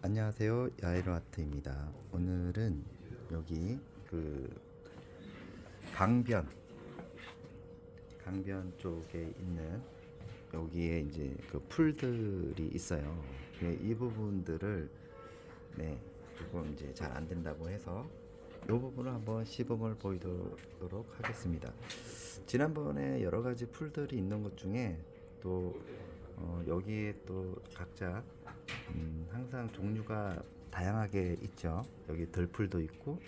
안녕하세요. 야이로 아트입니다. 오늘은 여기 그 강변 강변 쪽에 있는 여기에 이제 그 풀들이 있어요. 네, 이 부분들을 네 조금 이제 잘 안 된다고 해서 이 부분을 한번 시범을 보이도록 하겠습니다. 지난번에 여러 가지 풀들이 있는 것 중에 또 어, 여기에 또 각자 음, 항상 종류가 다양하게 있죠. 여기 들풀도 있고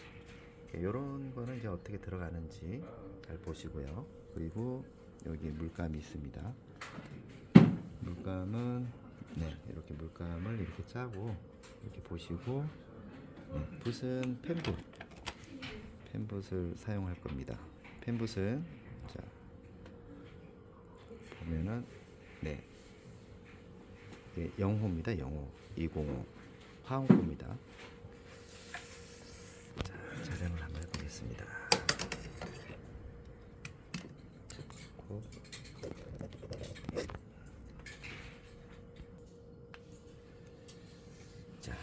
이런 거는 이제 어떻게 들어가는지 잘 보시고요. 그리고 여기 물감이 있습니다. 물감은 네 이렇게 물감을 이렇게 짜고 이렇게 보시고 네, 붓은 펜붓 펜붓을 사용할 겁니다. 펜붓은 자 보면은 네 이게 영호입니다. 영호 205 화홍입니다. 자 촬영을 한번 해보겠습니다. 잡고 자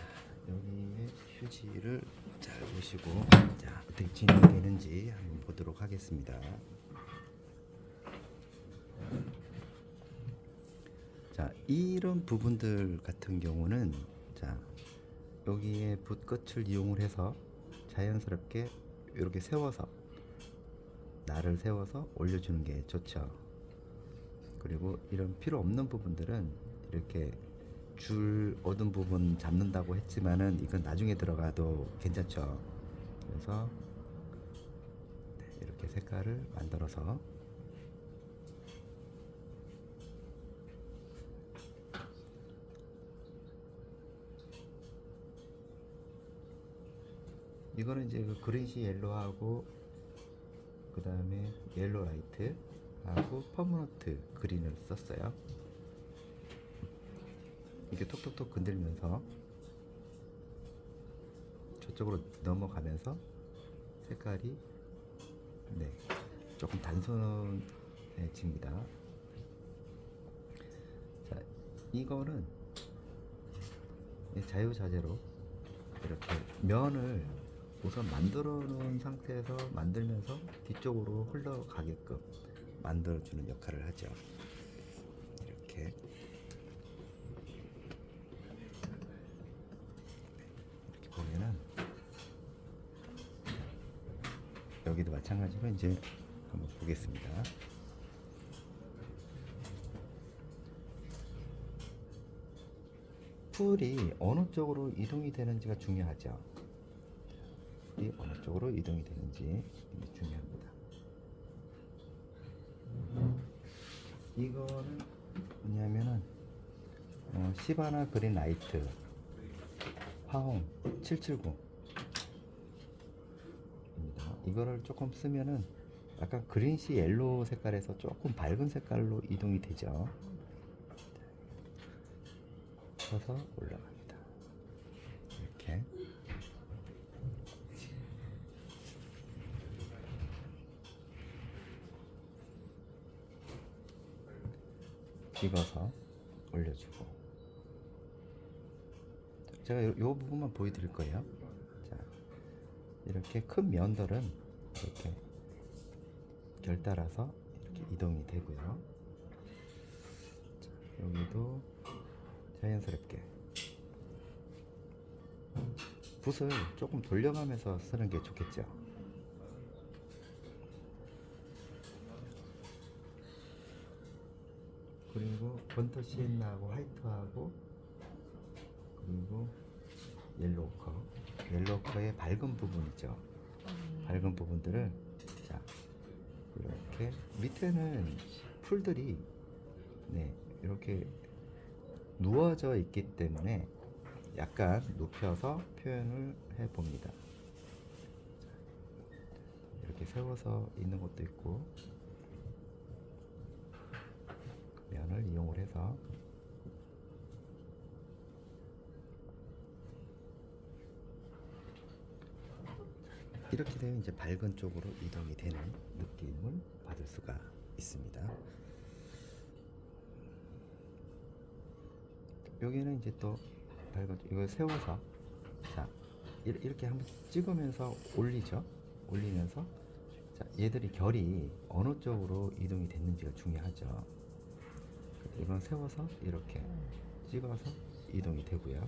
여기에 휴지를 잘 보시고 자 어떻게 진행되는지 한번 보도록 하겠습니다. 자, 이런 부분들 같은 경우는 자, 여기에 붓끝을 이용을 해서 자연스럽게 이렇게 세워서 날을 세워서 올려주는 게 좋죠. 그리고 이런 필요 없는 부분들은 이렇게 줄 얻은 부분 잡는다고 했지만은 이건 나중에 들어가도 괜찮죠. 그래서 네, 이렇게 색깔을 만들어서 이거는 이제 그 그린시 옐로하고 그 다음에 옐로 라이트 하고 퍼머넌트 그린을 썼어요. 이게 톡톡톡 건들면서 저쪽으로 넘어가면서 색깔이 네 조금 단순해집니다. 자 이거는 자유자재로 이렇게 면을 우선 만들어 놓은 상태에서 만들면서 뒤쪽으로 흘러가게끔 만들어 주는 역할을 하죠. 이렇게 이렇게 보면은 여기도 마찬가지로 이제 한번 보겠습니다. 풀이 어느 쪽으로 이동이 되는지가 중요하죠. 이 어느 쪽으로 이동이 되는지 중요합니다. 이거는 뭐냐면은 어, 시바나 그린 라이트 화홍 779 입니다. 이거를 조금 쓰면은 약간 그린시 옐로우 색깔에서 조금 밝은 색깔로 이동이 되죠. 쳐서 올라갑니다. 이렇게. 찍어서 올려주고. 제가 요, 요 부분만 보여드릴 거예요. 자 이렇게 큰 면들은 이렇게 결 따라서 이렇게 이동이 되고요. 자, 여기도 자연스럽게 붓을 조금 돌려가면서 쓰는 게 좋겠죠 그리고 번터 시엔나하고 화이트하고 그리고 옐로우커. 옐로우커의 밝은 부분 있죠. 밝은 부분들을 자 이렇게 밑에는 풀들이 네 이렇게 누워져 있기 때문에 약간 눕혀서 표현을 해 봅니다. 이렇게 세워서 있는 것도 있고 면을 이용을 해서 이렇게 되면 이제 밝은 쪽으로 이동이 되는 느낌을 받을 수가 있습니다. 여기는 이제 또 달궈 이거 세워서 자 이- 이렇게 한번 찍으면서 올리죠. 올리면서 자 얘들이 결이 어느 쪽으로 이동이 됐는지가 중요하죠. 이건 세워서 이렇게 찍어서 이동이 되고요.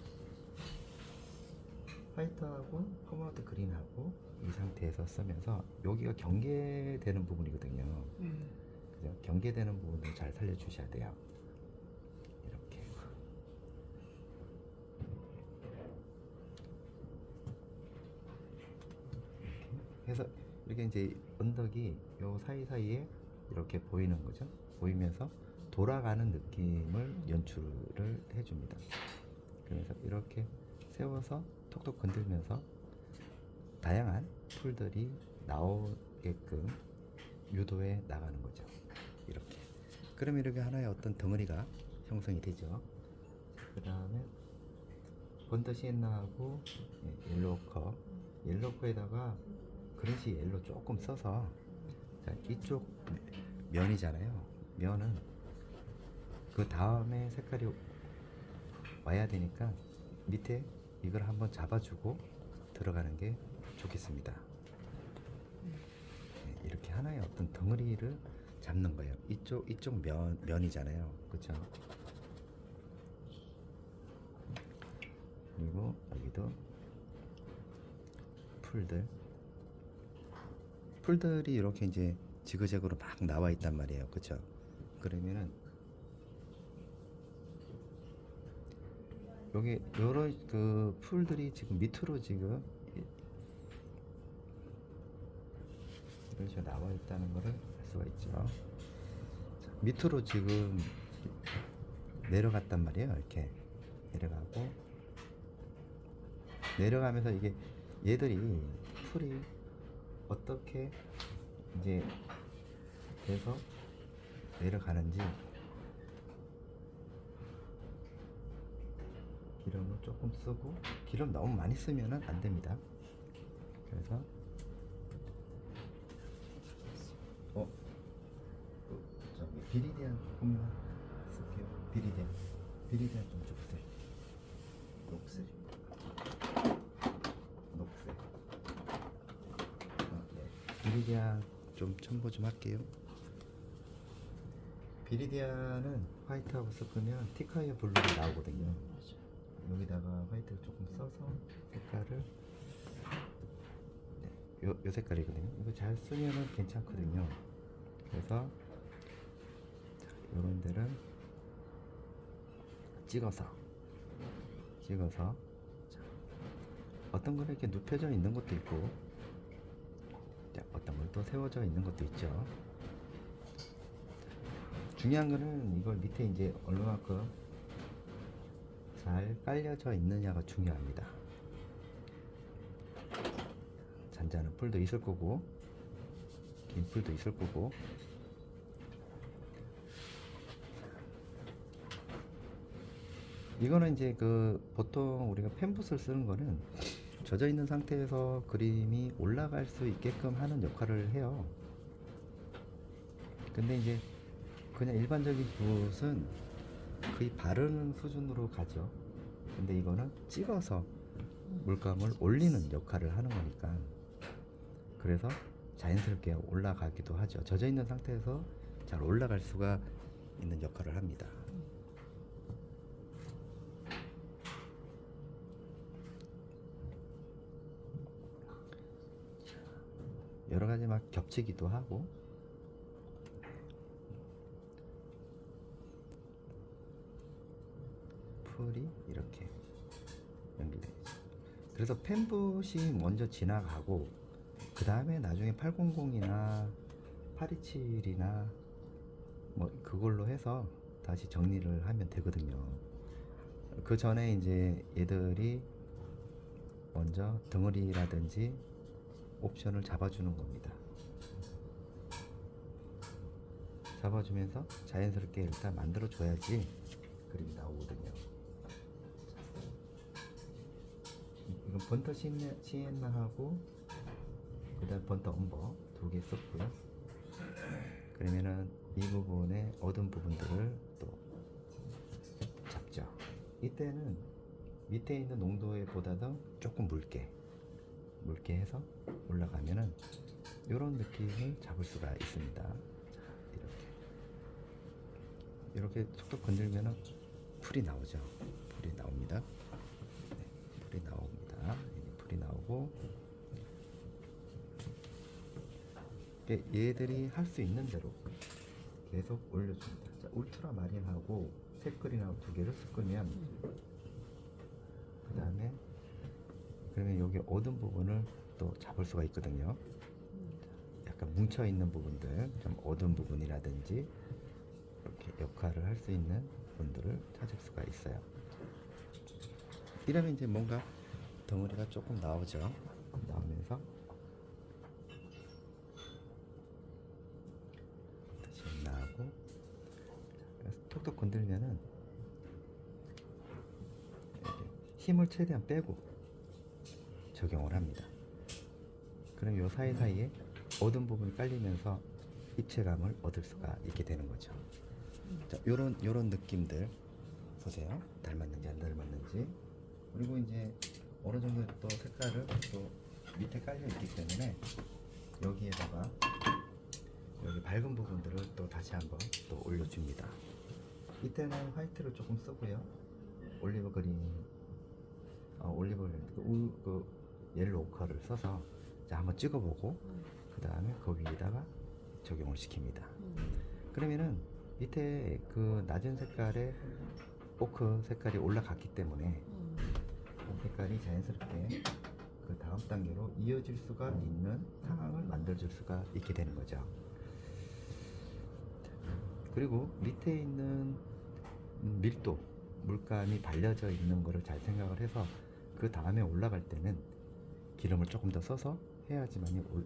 화이트하고 포마드 그린하고 이 상태에서 쓰면서 여기가 경계되는 부분이거든요. 음. 그죠? 경계되는 부분을 잘 살려주셔야 돼요. 이렇게. 이렇게 해서 이렇게 이제 언덕이 요 사이사이에 이렇게 보이는 거죠. 보이면서 돌아가는 느낌을 연출을 해줍니다. 그래서 이렇게 세워서 톡톡 건들면서 다양한 풀들이 나오게끔 유도해 나가는 거죠. 이렇게. 그러면 이렇게 하나의 어떤 덩어리가 형성이 되죠. 그 다음에 번더 시엔나하고 예, 옐로우커, 옐로우커에다가 그릇이 옐로 조금 써서 자, 이쪽 면이잖아요. 면은 그 다음에 색깔이 와야 되니까 밑에 이걸 한번 잡아주고 들어가는 게 좋겠습니다. 네, 이렇게 하나의 어떤 덩어리를 잡는 거예요. 이쪽 이쪽 면 면이잖아요, 그렇죠? 그리고 여기도 풀들 풀들이 이렇게 이제 지그재그로 막 나와 있단 말이에요, 그렇죠? 그러면은 여기 여러 그 풀들이 지금 밑으로 지금 이- 이렇게 나와 있다는 것을 알 수가 있죠. 자, 밑으로 지금 내려갔단 말이에요. 이렇게 내려가고 내려가면서 이게 얘들이 풀이 어떻게 이제 돼서 내려가는지 기름을 조금 쓰고 기름 너무 많이 쓰면은 안 됩니다. 그래서 어, 그, 저기 비리디안 조금만 쓸게요. 비리디안, 비리디안 좀 주세요. 녹색, 녹색. 어, 네. 비리디안 좀 첨부 좀 할게요. 비리디안은 화이트하고 섞으면 티카이어 블루가 나오거든요. 맞아. 여기다가 화이트를 조금 써서 색깔을 네, 요, 요 색깔이거든요. 이거 잘 쓰면은 괜찮거든요. 그래서 요런 데를 찍어서 찍어서 자, 어떤 거는 이렇게 눕혀져 있는 것도 있고 자, 어떤 건 또 세워져 있는 것도 있죠. 중요한 거는 이걸 밑에 이제 얼마만큼 잘 깔려져 있느냐가 중요합니다. 잔잔한 풀도 있을 거고 긴 풀도 있을 거고 이거는 이제 그 보통 우리가 펜붓을 쓰는 거는 젖어 있는 상태에서 그림이 올라갈 수 있게끔 하는 역할을 해요. 근데 이제 그냥 일반적인 붓은 거의 바르는 수준으로 가죠. 근데 이거는 찍어서 물감을 올리는 역할을 하는 거니까. 그래서 자연스럽게 올라가기도 하죠. 젖어 있는 상태에서 잘 올라갈 수가 있는 역할을 합니다. 여러 가지 막 겹치기도 하고 풀이 이렇게 연결되죠. 그래서 펜붓이 먼저 지나가고 그 다음에 나중에 800이나 827이나 뭐 그걸로 해서 다시 정리를 하면 되거든요. 그 전에 이제 얘들이 먼저 덩어리라든지 옵션을 잡아주는 겁니다. 잡아주면서 자연스럽게 일단 만들어줘야지 그림이 나오거든요. 이건 번터 시엔나, 시엔나하고 그다음 번터 엄버 두 개 썼고요. 그러면은 이 부분의 어두운 부분들을 또 잡죠. 이때는 밑에 있는 농도에 보다도 조금 묽게 묽게 해서 올라가면은 이런 느낌을 잡을 수가 있습니다. 자, 이렇게 이렇게 툭툭 건들면은 풀이 나오죠. 풀이 나옵니다. 네, 풀이 나옵니 풀이 나오고 이게 얘들이 할 수 있는 대로 계속 올려줍니다. 자, 울트라 마린하고 색그린하고 두 개를 섞으면 그 다음에 그러면 여기 어두운 부분을 또 잡을 수가 있거든요. 약간 뭉쳐 있는 부분들, 좀 어두운 부분이라든지 이렇게 역할을 할 수 있는 부분들을 찾을 수가 있어요. 이러면 이제 뭔가 덩어리가 조금 나오죠. 나오면서 다시 나오고 그래서 톡톡 건들면은 힘을 최대한 빼고 적용을 합니다. 그럼 요 사이사이에 어두운 부분이 깔리면서 입체감을 얻을 수가 있게 되는 거죠. 자, 요런 요런 느낌들 보세요. 닮았는지 안 닮았는지. 그리고 이제 어느 정도 또 색깔을 또 밑에 깔려 있기 때문에 여기에다가 여기 밝은 부분들을 또 다시 한번 또 올려줍니다. 이때는 화이트를 조금 쓰고요. 올리브 그린, 어, 올리브 그린, 그, 우, 그 옐로우 오커를 써서 자, 한번 찍어보고 그 다음에 거기에다가 적용을 시킵니다. 그러면은 밑에 그 낮은 색깔의 오크 색깔이 올라갔기 때문에 그 색깔이 자연스럽게 그 다음 단계로 이어질 수가 있는 상황을 만들어줄 수가 있게 되는 거죠. 그리고 밑에 있는 음, 밀도, 물감이 발려져 있는 거를 잘 생각을 해서 그 다음에 올라갈 때는 기름을 조금 더 써서 해야지만이 올,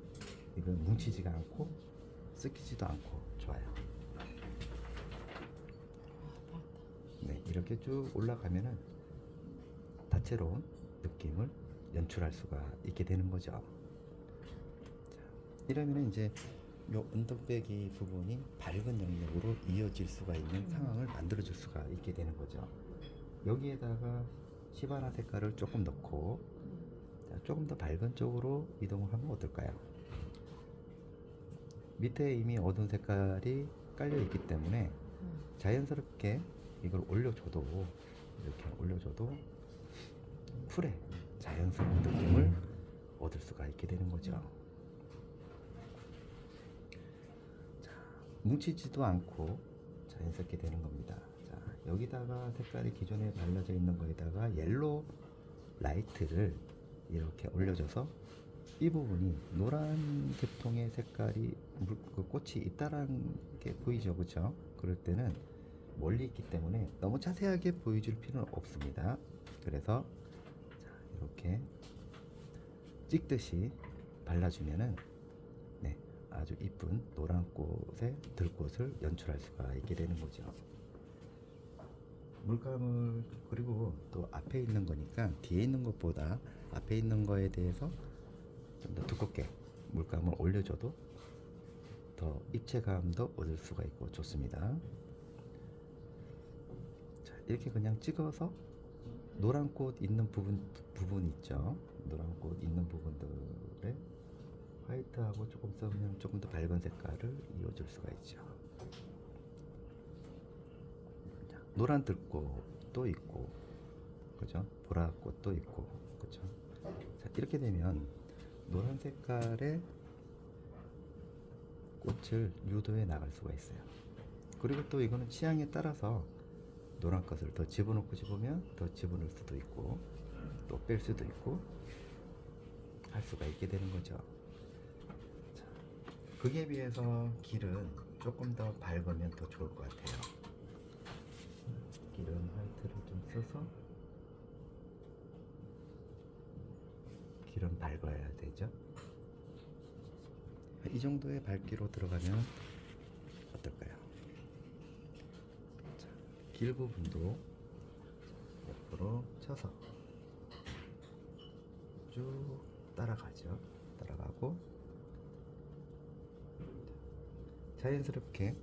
이건 뭉치지가 않고 섞이지도 않고 좋아요. 네, 이렇게 쭉 올라가면은 다채로운 느낌을 연출할 수가 있게 되는 거죠. 자, 이러면은 이제 요 언덕배기 부분이 밝은 영역으로 이어질 수가 있는 상황을 만들어 줄 수가 있게 되는 거죠. 여기에다가 시바나 색깔을 조금 넣고 자, 조금 더 밝은 쪽으로 이동을 하면 어떨까요? 밑에 이미 어두운 색깔이 깔려 있기 때문에 자연스럽게 이걸 올려줘도 이렇게 올려줘도 풀에 자연스러운 느낌을 얻을 수가 있게 되는 거죠. 자, 뭉치지도 않고 자연스럽게 되는 겁니다. 자, 여기다가 색깔이 기존에 발라져 있는 거에다가 옐로 라이트를 이렇게 올려줘서 이 부분이 노란 계통의 색깔이 물, 그 꽃이 있다라는 게 보이죠, 그렇죠? 그럴 때는 멀리 있기 때문에 너무 자세하게 보여줄 필요는 없습니다. 그래서 찍듯이 발라주면은 네, 아주 이쁜 노란 꽃의 들꽃을 연출할 수가 있게 되는 거죠. 물감을 그리고 또 앞에 있는 거니까 뒤에 있는 것보다 앞에 있는 거에 대해서 좀 더 두껍게 물감을 올려줘도 더 입체감도 얻을 수가 있고 좋습니다. 자, 이렇게 그냥 찍어서 노란 꽃 있는 부분 부분 있죠. 노란 꽃 있는 부분들에 화이트하고 조금 써면 조금 더 밝은 색깔을 이어줄 수가 있죠. 자, 노란 들꽃도 있고, 그죠? 보라꽃도 있고, 그죠? 자, 이렇게 되면 노란 색깔의 꽃을 유도해 나갈 수가 있어요. 그리고 또 이거는 취향에 따라서 노란 것을 더 집어넣고 싶으면 더 집어넣을 수도 있고 또 뺄 수도 있고 할 수가 있게 되는 거죠. 자, 그에 비해서 길은 조금 더 밝으면 더 좋을 것 같아요. 길은 화이트를 좀 써서 길은 밝아야 되죠. 이 정도의 밝기로 들어가면 어떨까요? 자, 길 부분도 옆으로 쳐서 쭉 따라가죠. 따라가고 자연스럽게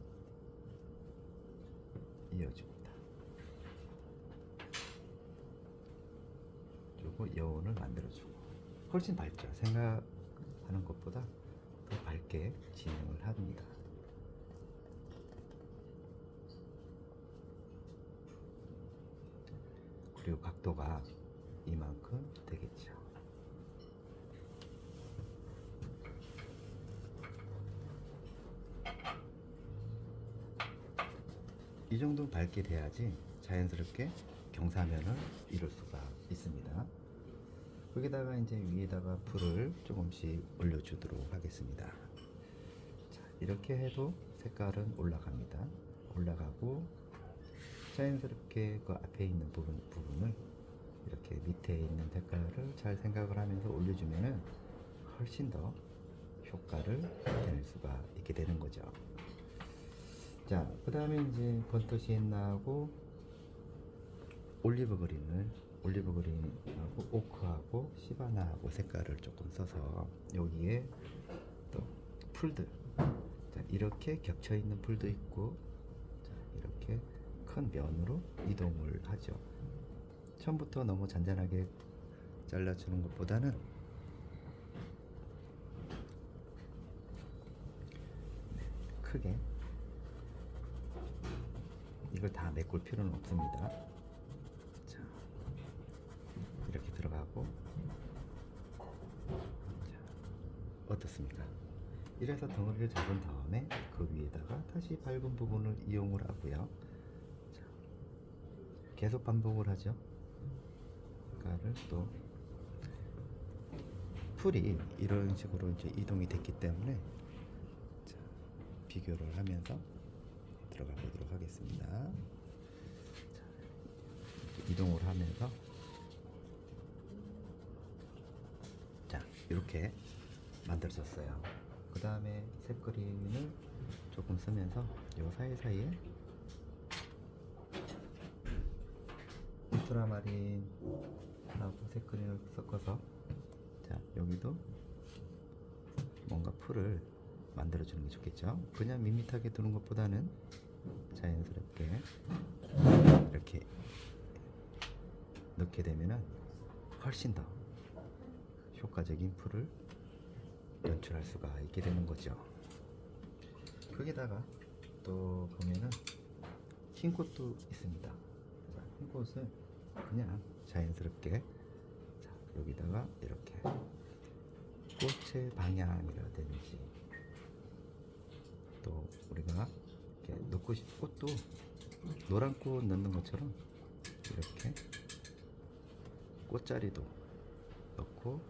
이어줍니다. 그리고 여운을 만들어주고 훨씬 밝죠. 생각하는 것보다 더 밝게 진행을 합니다. 그리고 각도가 이만큼 되겠죠. 이 정도 밝게 돼야지 자연스럽게 경사면을 이룰 수가 있습니다. 거기다가 이제 위에다가 불을 조금씩 올려주도록 하겠습니다. 자, 이렇게 해도 색깔은 올라갑니다. 올라가고 자연스럽게 그 앞에 있는 부분, 부분을 이렇게 밑에 있는 색깔을 잘 생각을 하면서 올려주면은 훨씬 더 효과를 나타낼 수가 있게 되는 거죠. 자, 그 다음에 이제 번터 시엔나하고 올리브 그린을 올리브 그린하고 오크하고 시바나하고 색깔을 조금 써서 여기에 또 풀들 자, 이렇게 겹쳐 있는 풀도 있고 자, 이렇게 큰 면으로 이동을 하죠. 처음부터 너무 잔잔하게 잘라주는 것보다는 네, 크게 이걸 다 메꿀 필요는 없습니다. 자, 이렇게 들어가고 자, 어떻습니까? 이래서 덩어리를 잡은 다음에 그 위에다가 다시 밝은 부분을 이용을 하고요. 자, 계속 반복을 하죠. 색깔을 또 풀이 이런 식으로 이제 이동이 됐기 때문에 자, 비교를 하면서 들어가 보도록 하겠습니다. 이동을 하면서 자 이렇게 만들어졌어요. 그 다음에 색그린을 조금 쓰면서 요 사이사이에 울트라마린하고 색그린을 섞어서 자 여기도 뭔가 풀을 만들어 주는 게 좋겠죠. 그냥 밋밋하게 두는 것보다는 자연스럽게 이렇게 넣게 되면은 훨씬 더 효과적인 풀을 연출할 수가 있게 되는 거죠. 거기다가 또 보면은 흰 꽃도 있습니다. 자, 흰 꽃을 그냥 자연스럽게 자, 여기다가 이렇게 꽃의 방향이라든지 또 우리가 이렇게 넣고 싶은 꽃도 노란 꽃 넣는 것처럼 이렇게 꽃자리도 넣고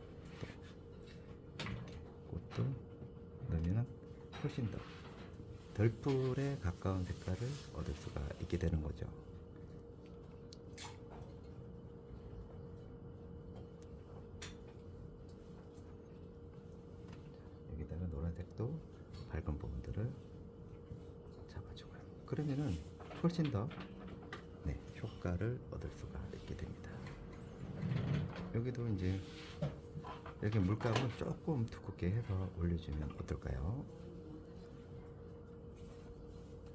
또 이렇게 꽃도 넣으면 훨씬 더 덜풀에 가까운 색깔을 얻을 수가 있게 되는 거죠. 여기다가 노란색도 밝은 부분들을. 그러면은 훨씬 더 네, 효과를 얻을 수가 있게 됩니다. 여기도 이제 이렇게 물감을 조금 두껍게 해서 올려주면 어떨까요?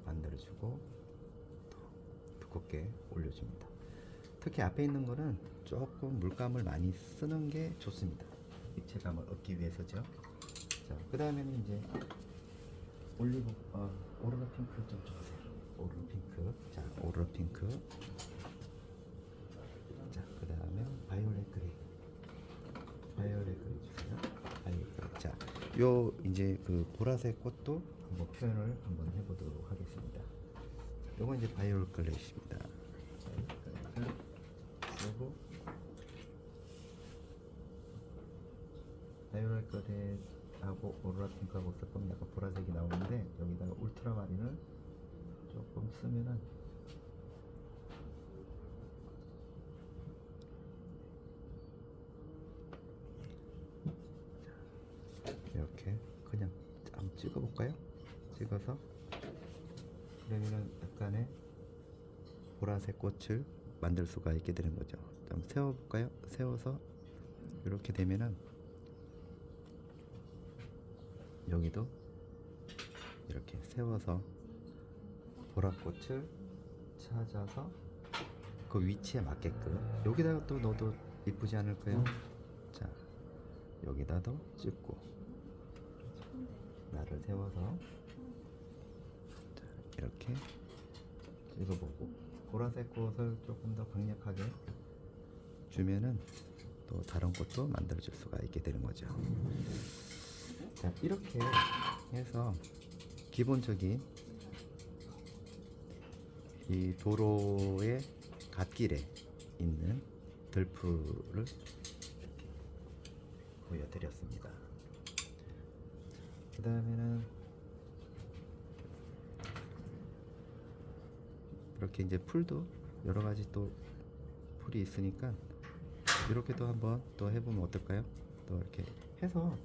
만들어주고 또 두껍게 올려줍니다. 특히 앞에 있는 거는 조금 물감을 많이 쓰는 게 좋습니다. 입체감을 얻기 위해서죠. 자, 그 다음에는 이제 올리브, 어, 오로라 핑크 좀 주세요. 오로라 핑크. 자, 오로라 핑크. 자, 그 다음에 바이올렛 그레이. 바이올렛 그레이 주세요. 바이올렛 그레이. 자, 요 이제 그 보라색 꽃도 한번 표현을 한번 해보도록 하겠습니다. 요건 이제 바이올렛 그레이입니다. 그리고 바이올렛 그레이하고 오로라 핑크하고 섞으면 약간 보라색이 나오는데 여기다가 울트라마린을 조금 쓰면은 이렇게 그냥 한번 찍어볼까요? 찍어서 그러면은 약간의 보라색 꽃을 만들 수가 있게 되는 거죠. 좀 세워볼까요? 세워서 이렇게 되면은 여기도 이렇게 세워서 보라꽃을 찾아서 그 위치에 맞게끔 여기다가 또 넣어도 이쁘지 않을까요? 자 여기다도 찍고 나를 세워서 자, 이렇게 찍어보고 보라색 꽃을 조금 더 강력하게 주면은 또 다른 꽃도 만들어줄 수가 있게 되는 거죠. 자 이렇게 해서 기본적인 이 도로의 갓길에 있는 들풀을 보여드렸습니다. 그 다음에는 이렇게 이제 풀도 여러 가지 또 풀이 있으니까 이렇게도 한번 또 해보면 어떨까요? 또 이렇게 해서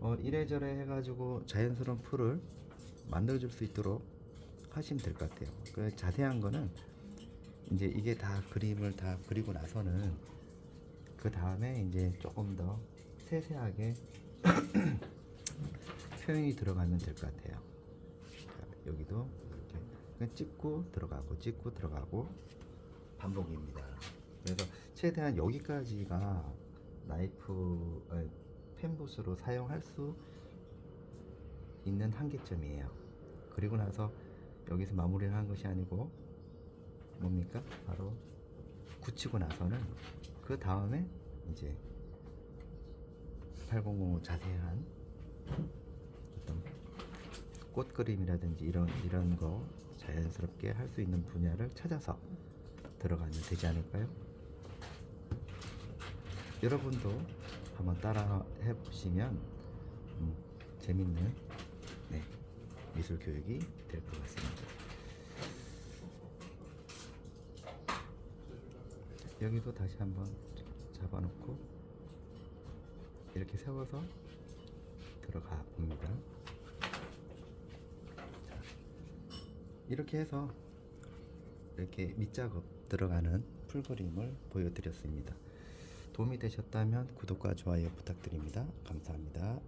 어, 이래저래 해가지고 자연스러운 풀을 만들어줄 수 있도록 하시면 될 것 같아요. 그 자세한 거는 이제 이게 다 그림을 다 그리고 나서는 그 다음에 이제 조금 더 세세하게 표현이 들어가면 될 것 같아요. 자, 여기도 이렇게 찍고 들어가고 찍고 들어가고 반복입니다. 그래서 최대한 여기까지가 나이프 아니, 펜붓으로 사용할 수 있는 한계점이에요. 그리고 나서 여기서 마무리를 하는 것이 아니고 뭡니까? 바로 굳히고 나서는 그 다음에 이제 8005 자세한 어떤 꽃 그림이라든지 이런 이런 거 자연스럽게 할 수 있는 분야를 찾아서 들어가면 되지 않을까요? 여러분도 한번 따라 해보시면 음, 재밌는 네, 미술 교육이 될 것 같습니다. 여기도 다시 한번 잡아놓고 이렇게 세워서 들어가 봅니다. 자, 이렇게 해서 이렇게 밑작업 들어가는 풀그림을 보여드렸습니다. 도움이 되셨다면 구독과 좋아요 부탁드립니다. 감사합니다.